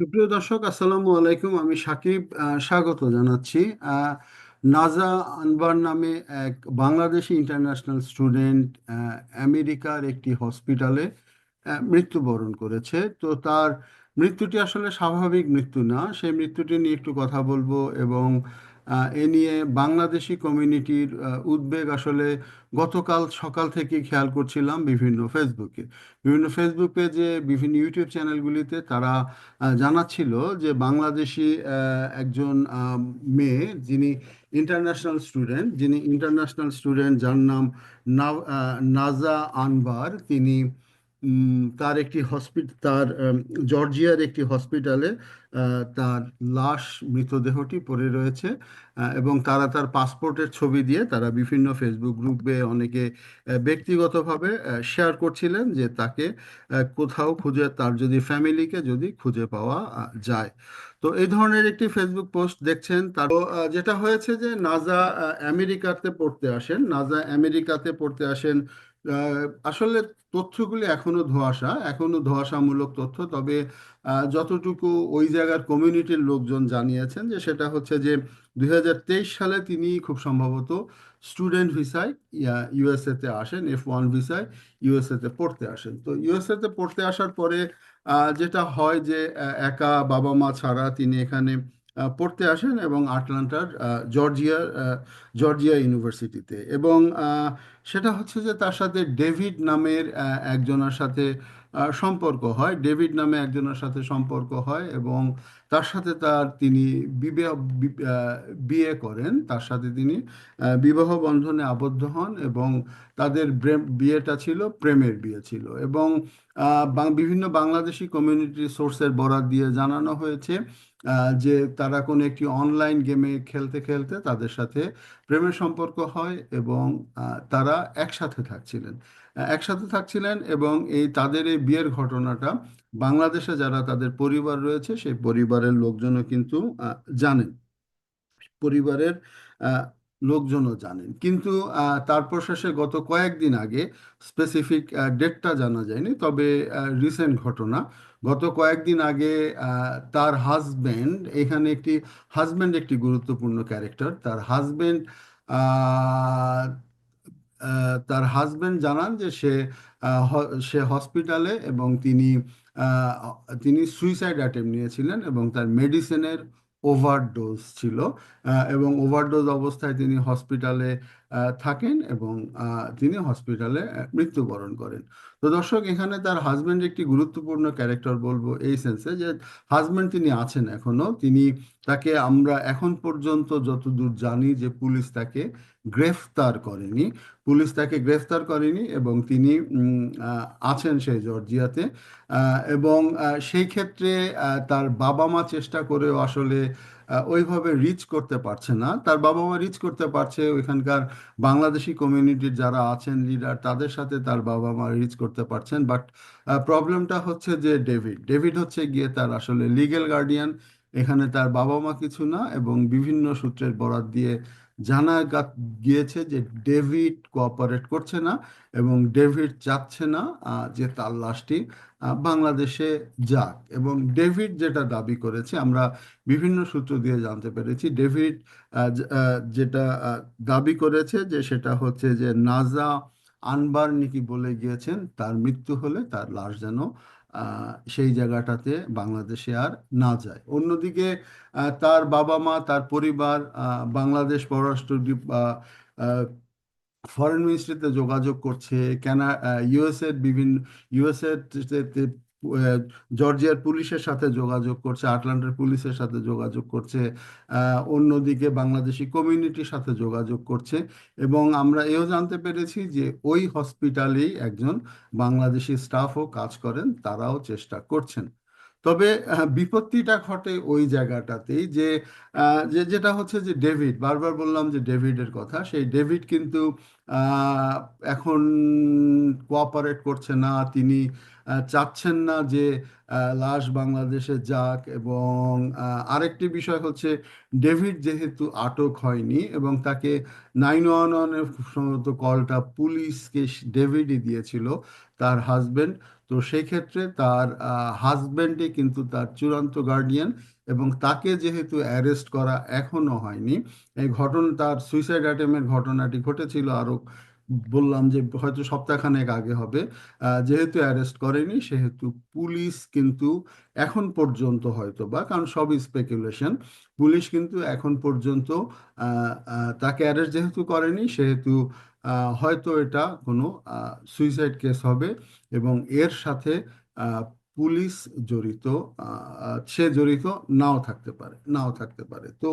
সুপ্রিয় দর্শক, আসসালামু আলাইকুম। আমি সাকিব স্বাগত জানাচ্ছি। নাজা আনবার নামে এক বাংলাদেশি ইন্টারন্যাশনাল স্টুডেন্ট আমেরিকার একটি হসপিটালে মৃত্যুবরণ করেছে। তো তার মৃত্যুটি আসলে স্বাভাবিক মৃত্যু না। সেই মৃত্যুটি নিয়ে একটু কথা বলব এবং এ নিয়ে বাংলাদেশি কমিউনিটির উদ্বেগ আসলে গতকাল সকাল থেকে খেয়াল করছিলাম বিভিন্ন ফেসবুকে। বিভিন্ন ফেসবুক পেজে, বিভিন্ন ইউটিউব চ্যানেলগুলিতে তারা জানাচ্ছিল যে বাংলাদেশি একজন মেয়ে যিনি ইন্টারন্যাশনাল স্টুডেন্ট, যিনি ইন্টারন্যাশনাল স্টুডেন্ট যার নাম নাজা আনবার, তিনি তার একটি হসপিটাল তার জর্জিয়ার একটি হসপিটালে তার লাশ, মৃতদেহটি পড়ে রয়েছে এবং তারা তার পাসপোর্টের ছবি দিয়ে তারা বিভিন্ন ফেসবুক গ্রুপে অনেকে ব্যক্তিগতভাবে শেয়ার করছিলেন যে তাকে কোথাও খুঁজে, তার যদি ফ্যামিলিকে যদি খুঁজে পাওয়া যায়। তো এই ধরনের একটি ফেসবুক পোস্ট দেখছেন তার। যেটা হয়েছে যে নাজা আমেরিকাতে পড়তে আসেন নাজা আমেরিকাতে পড়তে আসেন আসলে তথ্যগুলি এখনও ধোঁয়াশা, এখনও ধোঁয়াশামূলক তথ্য। তবে যতটুকু ওই জায়গার কমিউনিটির লোকজন জানিয়েছেন যে, সেটা হচ্ছে যে দু হাজার তেইশ সালে তিনি খুব সম্ভবত স্টুডেন্ট ভিসায় ইউএসএ তে আসেন, এফ ওয়ান ভিসায় ইউএসএতে পড়তে আসেন। তো ইউএসএতে পড়তে আসার পরে যেটা হয় যে একা বাবা মা ছাড়া তিনি এখানে পড়তে আসেন এবং আটলান্টার জর্জিয়া জর্জিয়া ইউনিভার্সিটিতে। এবং সেটা হচ্ছে যে তার সাথে ডেভিড নামের একজনের সাথে সম্পর্ক হয়। ডেভিড নামে একজনের সাথে সম্পর্ক হয় এবং তার সাথে তার তিনি বিয়ে করেন। তার সাথে তিনি বিবাহ বন্ধনে আবদ্ধ হন এবং তাদের বিয়েটা ছিল, প্রেমের বিয়ে ছিল এবং বিভিন্ন বাংলাদেশি কমিউনিটি সোর্সের বরাত দিয়ে জানানো হয়েছে যে তারা কোনো একটি অনলাইন গেমে খেলতে খেলতে তাদের সাথে প্রেমের সম্পর্ক হয় এবং তারা একসাথে থাকছিলেন। একসাথে থাকছিলেন এবং এই তাদের এই বিয়ের ঘটনাটা বাংলাদেশে যারা তাদের পরিবার রয়েছে, সেই পরিবারের লোকজনও কিন্তু জানেন। পরিবারের লোকজনও জানেন। কিন্তু তারপর শেষে গত কয়েকদিন আগে স্পেসিফিক ডেটটা জানা যায়নি। তবে রিসেন্ট ঘটনা, গত কয়েকদিন আগে তার হাজবেন্ড এখানে একটি হাজবেন্ড একটি গুরুত্বপূর্ণ ক্যারেক্টার তার হাজবেন্ড তার হাজবেন্ড জানান যে সে সে হসপিটালে এবং তিনি তিনি সুইসাইড অ্যাটেম্প নিয়েছিলেন এবং তার মেডিসিনের ওভারডোজ ছিল। এবং ওভারডোজ অবস্থায় তিনি হসপিটালে থাকেন এবং তিনি হসপিটালে মৃত্যুবরণ করেন। তো দর্শক, এখানে তার হাজবেন্ড একটি গুরুত্বপূর্ণ ক্যারেক্টার বলব এই সেন্সে যে হাজবেন্ড তিনি আছেন এখনও। তিনি তাকে আমরা এখন পর্যন্ত যতদূর জানি যে পুলিশ তাকে গ্রেফতার করেনি। পুলিশ তাকে গ্রেফতার করেনি এবং তিনি আছেন সেই জর্জিয়াতে। এবং সেই ক্ষেত্রে তার বাবা মা চেষ্টা করেও আসলে ওইভাবে রিচ করতে পারছে না। তার বাবা মা রিচ করতে পারছে, ওইখানকার বাংলাদেশি কমিউনিটির যারা আছেন লিডার তাদের সাথে তার বাবা মা রিচ করতে পারছেন। বাট প্রবলেমটা হচ্ছে যে ডেভিড ডেভিড হচ্ছে গিয়ে তার আসলে লিগেল গার্ডিয়ান এখানে তার বাবা মা কিছু না এবং বিভিন্ন সূত্রের বরাত দিয়ে জানা গিয়েছে যে ডেভিড কোঅপারেট করছে না এবং ডেভিড চাচ্ছে না যে তার লাশটি বাংলাদেশে যাক। এবং ডেভিড যেটা দাবি করেছে, আমরা বিভিন্ন সূত্র দিয়ে জানতে পেরেছি, ডেভিড যেটা দাবি করেছে যে সেটা হচ্ছে যে নাজা আনবার নাকি বলে গিয়েছেন, তার মৃত্যু হলে তার লাশ যেন সেই জায়গাটাতে বাংলাদেশে আর না যায়। অন্যদিকে তার বাবা মা তার পরিবার বাংলাদেশ পররাষ্ট্র ফরেন মিনিস্ট্রিতে যোগাযোগ করছে। কেনা ইউএসএ বিভিন্ন ইউএসএ জর্জিয়ার পুলিশের সাথে যোগাযোগ করছে, আটলান্টার পুলিশের সাথে যোগাযোগ করছে অন্যদিকে বাংলাদেশি কমিউনিটির সাথে যোগাযোগ করছে এবং আমরা এও জানতে পেরেছি যে ওই হসপিটালেই একজন বাংলাদেশি স্টাফও কাজ করেন, তারাও চেষ্টা করছেন। তবে বিপত্তিটা ঘটে ওই জায়গাটাতেই যে যে, যেটা হচ্ছে যে ডেভিড, বারবার বললাম যে ডেভিডের কথা, সেই ডেভিড কিন্তু এখন কোঅপারেট করছে না। তিনি চাচ্ছেন না যে লাশ বাংলাদেশে যাক এবং আরেকটি বিষয় হচ্ছে ডেভিড যেহেতু আটক হয়নি এবং তাকে নাইন ওয়ান ওয়ানের সম্ভবত কলটা পুলিশকে ডেভিডই দিয়েছিল তার হাজবেন্ড তো সেই ক্ষেত্রে তার হাজবেন্ডই কিন্তু তার চূড়ান্ত গার্ডিয়ান এবং তাকে যেহেতু অ্যারেস্ট করা এখনও হয়নি, এই ঘটনা, তার সুইসাইড অ্যাটেম্পের ঘটনাটি ঘটেছিল আরও বললাম যে হয়তো সপ্তাহখানেক আগে হবে যেহেতু অ্যারেস্ট করেনি, সেহেতু পুলিশ কিন্তু এখন পর্যন্ত হয়তো বা, কারণ সবই স্পেকুলেশন পুলিশ কিন্তু এখন পর্যন্ত তাকে অ্যারেস্ট যেহেতু করেনি, সেহেতু হয়তো এটা কোনো সুইসাইড কেস হবে এবং এর সাথে পুলিশ জড়িত সে জড়িত নাও থাকতে পারে, নাও থাকতে পারে। তো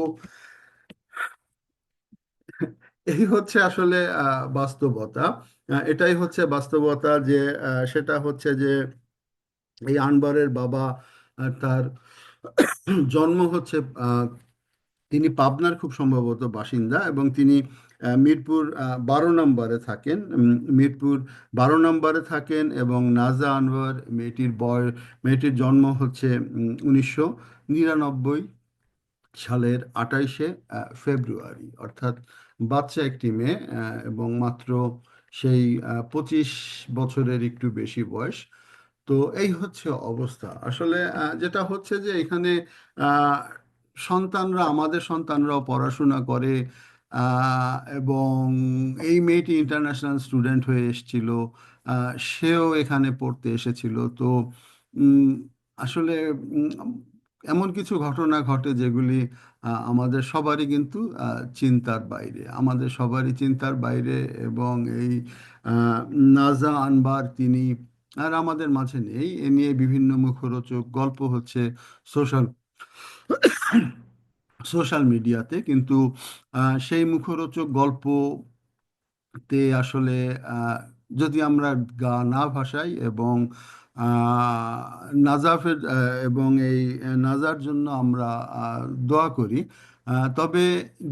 এই হচ্ছে আসলে বাস্তবতা। এটাই হচ্ছে বাস্তবতা যে সেটা হচ্ছে যে, এই আনবারের বাবা তার জন্ম হচ্ছে তিনি পাবনার খুব সম্ভবত বাসিন্দা এবং তিনি মিরপুর বারো নম্বরে থাকেন। মিরপুর বারো নম্বরে থাকেন এবং নাজা আনওয়ার মেয়েটির বয়, মেয়েটির জন্ম হচ্ছে উনিশশো নিরানব্বই সালের আঠাইশে ফেব্রুয়ারি। অর্থাৎ বাচ্চা একটি মেয়ে এবং মাত্র সেই পঁচিশ বছরের একটু বেশি বয়স। তো এই হচ্ছে অবস্থা। আসলে যেটা হচ্ছে যে এখানে সন্তানরা, আমাদের সন্তানরাও পড়াশোনা করে এবং এই মেয়েটি ইন্টারন্যাশনাল স্টুডেন্ট হয়ে এসেছিল সেও এখানে পড়তে এসেছিল। তো আসলে এমন কিছু ঘটনা ঘটে যেগুলি আমাদের সবারই কিন্তু চিন্তার বাইরে। আমাদের সবারই চিন্তার বাইরে এবং এই নাজা আনবার তিনি আর আমাদের মাঝে নেই। এ নিয়ে বিভিন্ন মুখরোচক গল্প হচ্ছে সোশ্যাল সোশ্যাল মিডিয়াতে কিন্তু সেই মুখরোচক গল্প তে আসলে যদি আমরা গা না ভাসাই এবং নাজাফের এবং এই নাজার জন্য আমরা দোয়া করি তবে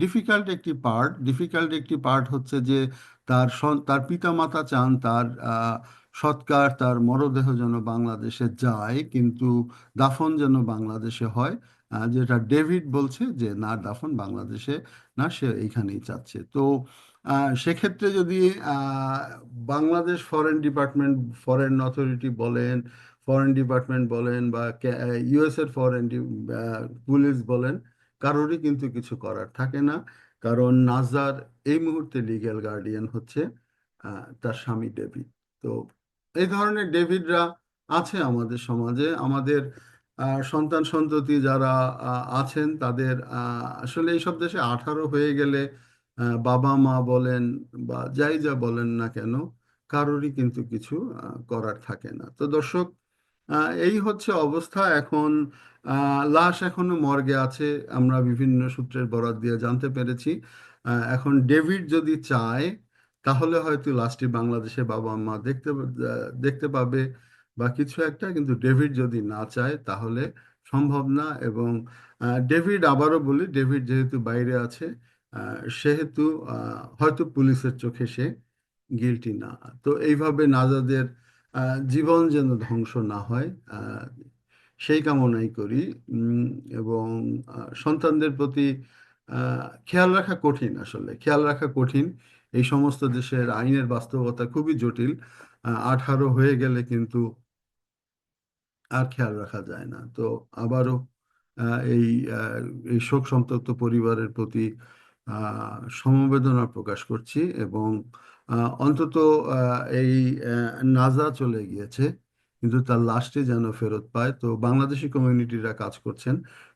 ডিফিকাল্ট একটি পার্ট, ডিফিকাল্ট একটি পার্ট হচ্ছে যে তার তার পিতামাতা চান তার সৎকার, তার মরদেহ যেন বাংলাদেশে যায়, কিন্তু দাফন যেন বাংলাদেশে হয় যেটা ডেভিড বলছে যে, না, দাফন বাংলাদেশে, না, সে এইখানেই চাচ্ছে। তো সেক্ষেত্রে যদি Bangladesh foreign department foreign authority বলেন ফরেন ডিপার্টমেন্ট বলেন বা ইউএস এর ফরেন পুলিশ বলেন, কারোরই কিন্তু কিছু করার থাকে না। কারণ নাজার এই মুহূর্তে লিগ্যাল গার্ডিয়ান হচ্ছে তার স্বামী ডেভিড। তো, এই ধরনের ডেভিডরা আছে আমাদের সমাজে। আমাদের সন্তান সন্ততি যারা আছেন তাদের আসলে এইসব দেশে আঠারো হয়ে গেলে বাবা মা বলেন বা যাই যা বলেন না কেন, কারোরই কিন্তু কিছু করার থাকে না। তো দর্শক এই হচ্ছে অবস্থা। এখন লাশ এখনও মর্গে আছে। আমরা বিভিন্ন সূত্রের বরাত দিয়ে জানতে পেরেছি। এখন ডেভিড যদি চায়, তাহলে হয়তো লাশটি বাংলাদেশে বাবা মা দেখতে দেখতে পাবে। বা কিছু একটা, কিন্তু ডেভিড যদি না চায় তাহলে সম্ভব না। এবং ডেভিড আবারও বলি, ডেভিড যেহেতু বাইরে আছে সেহেতু হয়তো পুলিশের চোখে সে গিলটি না। তো এইভাবে নাজাদের জীবন যেন ধ্বংস না হয় সেই কামনাই করি। এবং সন্তানদের প্রতি খেয়াল রাখা কঠিন আসলে। খেয়াল রাখা কঠিন। এই সমস্ত দেশের আইনের বাস্তবতা খুবই জটিল। আঠারো হয়ে গেলে কিন্তু আর খেয়াল রাখা যায় না। তো আবারও এই এই শোক সন্তপ্ত পরিবারের প্রতি সমবেদনা প্রকাশ করছি এবং অন্তত এই নাজা চলে গিয়েছে, কিন্তু তার লাশটি যেন ফেরত পায়। তো বাংলাদেশি কমিউনিটিরা কাজ করছেন,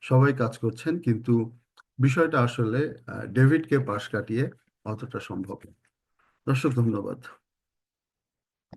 সবাই কাজ করছেন, কিন্তু বিষয়টা আসলে ডেভিডকে পাশ কাটিয়ে অতটা সম্ভব। দর্শক, ধন্যবাদ।